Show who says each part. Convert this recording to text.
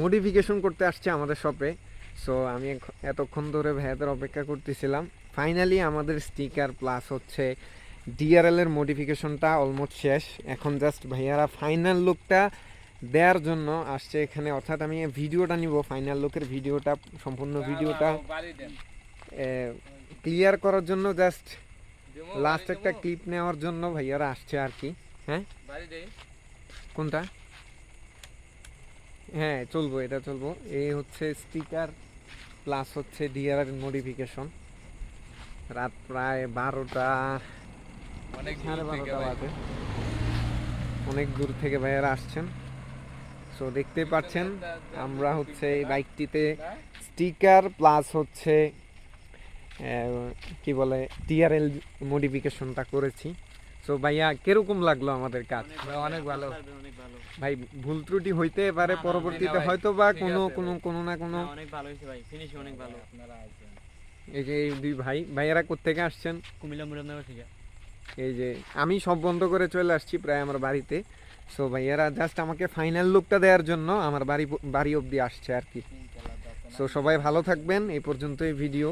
Speaker 1: Modification করতে আসছে আমাদের শপে সো আমি এতক্ষণ ধরে ভাইয়াদের অপেক্ষা করতেছিলাম। ফাইনালি আমাদের স্টিকার প্লাস হচ্ছে ডিআরএল এর মডিফিকেশনটা অলমোস্ট শেষ। এখন জাস্ট ভাইয়ারা ফাইনাল লুকটা দেওয়ার জন্য আসছে এখানে। অর্থাৎ আমি ভিডিওটা নিব ফাইনাল লুকের ভিডিওটা সম্পূর্ণ ভিডিওটা ক্লিয়ার করার জন্য জাস্ট লাস্ট একটা ক্লিপ নেওয়ার জন্য ভাইয়ারা আসছে আর কি। হ্যাঁ? কোনটা? হ্যাঁ চলবো এটা চলবো। এই হচ্ছে স্টিকার প্লাস হচ্ছে ডিআর মডিফিকেশন রাত প্রায় বারোটা
Speaker 2: অনেক
Speaker 1: সাড়ে
Speaker 2: দূর থেকে
Speaker 1: বারোটা বাজে অনেক দূর থেকে ভাইয়ারা আসছেন। সো দেখতে পাচ্ছেন আমরা হচ্ছে এই বাইকটিতে স্টিকার প্লাস হচ্ছে কি বলে টিআরএল মডিফিকেশনটা করেছি। সো ভাইয়া কীরকম লাগল আমাদের কাজ?
Speaker 2: অনেক ভালো।
Speaker 1: ভাই ভুল ত্রুটি হইতে পারে পরবর্তীতে হয়তো বা কোনো কোনো কোনো না কোনো।
Speaker 3: অনেক ভালো হয়েছে ভাই ফিনিশ অনেক ভালো।
Speaker 1: এই যে এই দুই ভাই ভাইয়েরা কোথেকে আসছেন?
Speaker 3: কুমিল্লা মুরাদনগর থেকে।
Speaker 1: এই যে আমি সব বন্ধ করে চলে আসছি প্রায় আমার বাড়িতে। সো ভাইয়েরা জাস্ট আমাকে ফাইনাল লুকটা দেওয়ার জন্য আমার বাড়ি বাড়ি অবধি আসছে আর কি। সো সবাই ভালো থাকবেন এই পর্যন্ত এই ভিডিও